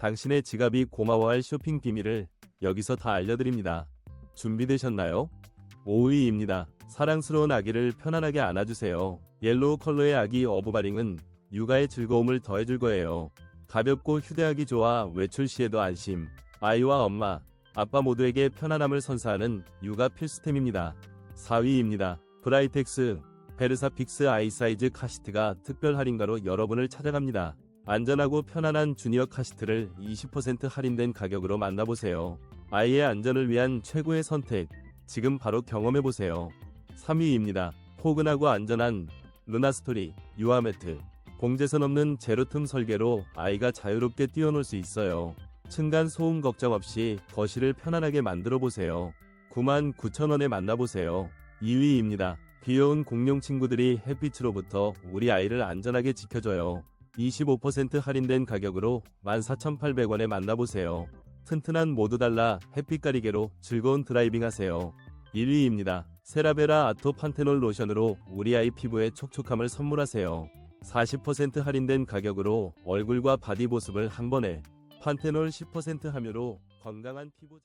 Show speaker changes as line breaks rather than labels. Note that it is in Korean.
당신의 지갑이 고마워할 쇼핑 비밀을 여기서 다 알려드립니다. 준비되셨나요? 5위입니다. 사랑스러운 아기를 편안하게 안아주세요. 옐로우 컬러의 아기 어부바링은 육아의 즐거움을 더해줄 거예요. 가볍고 휴대하기 좋아 외출 시에도 안심. 아이와 엄마, 아빠 모두에게 편안함을 선사하는 육아 필수템입니다. 4위입니다. 브라이텍스 베르사 픽스 아이 사이즈 카시트가 특별 할인가로 여러분을 찾아갑니다. 안전하고 편안한 주니어 카시트를 20% 할인된 가격으로 만나보세요. 아이의 안전을 위한 최고의 선택. 지금 바로 경험해보세요. 3위입니다. 포근하고 안전한 루나스토리 유아매트. 공제선 없는 제로틈 설계로 아이가 자유롭게 뛰어놀 수 있어요. 층간 소음 걱정 없이 거실을 편안하게 만들어 보세요. 99,000원에 만나보세요. 2위입니다. 귀여운 공룡 친구들이 햇빛으로부터 우리 아이를 안전하게 지켜줘요. 25% 할인된 가격으로 14,800원에 만나보세요. 튼튼한 모두 달라 햇빛 가리개로 즐거운 드라이빙 하세요. 1위입니다. 세라베라 아토 판테놀 로션으로 우리 아이 피부에 촉촉함을 선물하세요. 40% 할인된 가격으로 얼굴과 바디 보습을 한 번에 판테놀 10% 함유로 건강한 피부